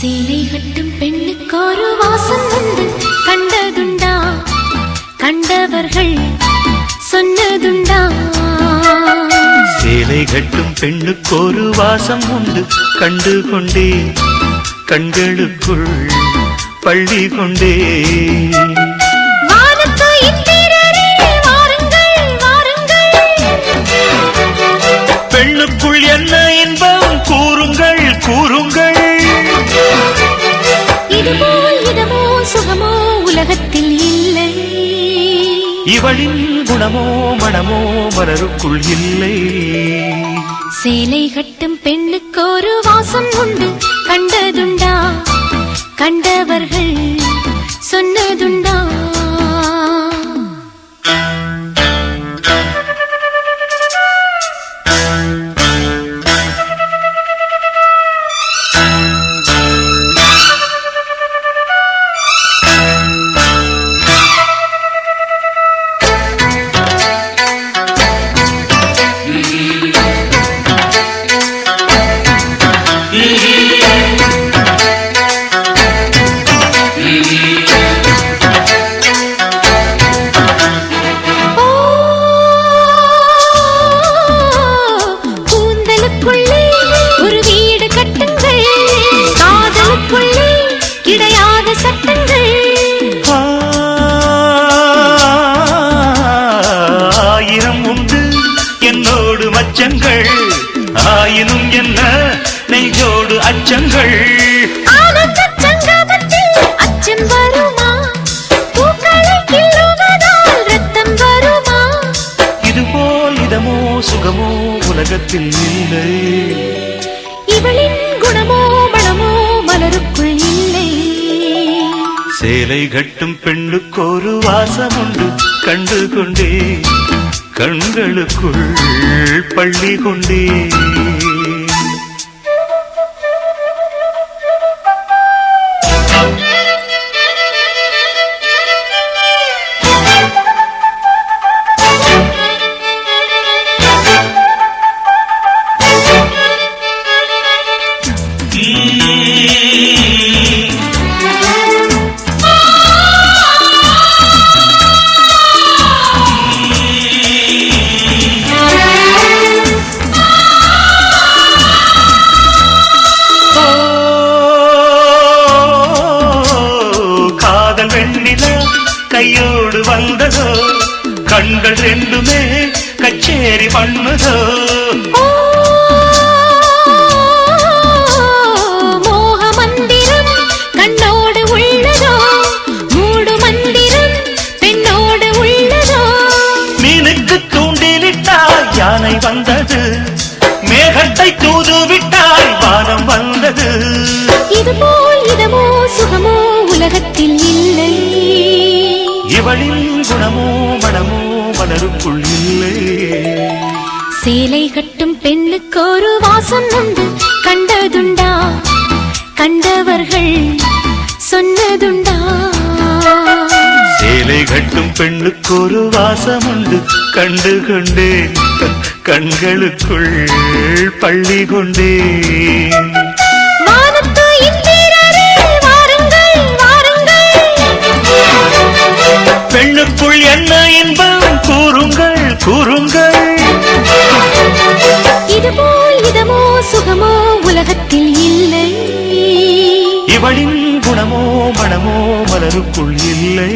சேலை கட்டும் பெண்ணுக்கு ஒரு வாசம் வந்து கண்டதுண்டா? கண்டவர்கள் சொன்னதுண்டா? சேலை கட்டும் பெண்ணுக்கு ஒரு வாசம் உண்டு கண்டு கொண்டே கண்களுக்குள் பள்ளி கொண்டே. இவளின் குணமோ மனமோ மலருக்குள் இல்லை. சேலை கட்டும் பெண்ணுக்கு ஒரு வாசம் உண்டு. கண்டதுண்டா? கண்டவர்கள் சொன்னதுண்டா? ஆயினும் என்ன? நெஞ்சோடு அச்சங்கள். அச்சம் வருமா? இதுபோல் இதமோ சுகமோ உலகத்தில் இல்லை. இவளின் குணமோ மனமோ மலருக்குள் இல்லை. சேலை கட்டும் பெண்ணுக்கு ஒரு வாசம் உண்டு. கண்டு கொண்டே கண்களுக்குள் பள்ளி கொண்டே. கையோடு வந்ததோ? கண்கள் ரெண்டுமே கச்சேரி பண்ணுதோ? வந்தது. மேகத்தை தூதுவிட்டால் வானம் வந்தது. மலருக்குள் இல்லை. சேலை கட்டும் பெண்ணுக்கு ஒரு வாசம் உண்டு. கண்டதுண்டா? கண்டவர்கள் சொன்னதுண்டா? சேலை கட்டும் பெண்ணுக்கு ஒரு வாசம் உண்டு. கண்டு கொண்டேன் கண்களுக்குள் பள்ளி கொண்டேன். பெண்ணுக்குள் என்ன கூறுங்கள் கூறுங்கள். இதுபோல் இதமோ சுகமோ உலகத்தில் இல்லை. இவளின் குணமோ மனமோ மலருக்குள் இல்லை.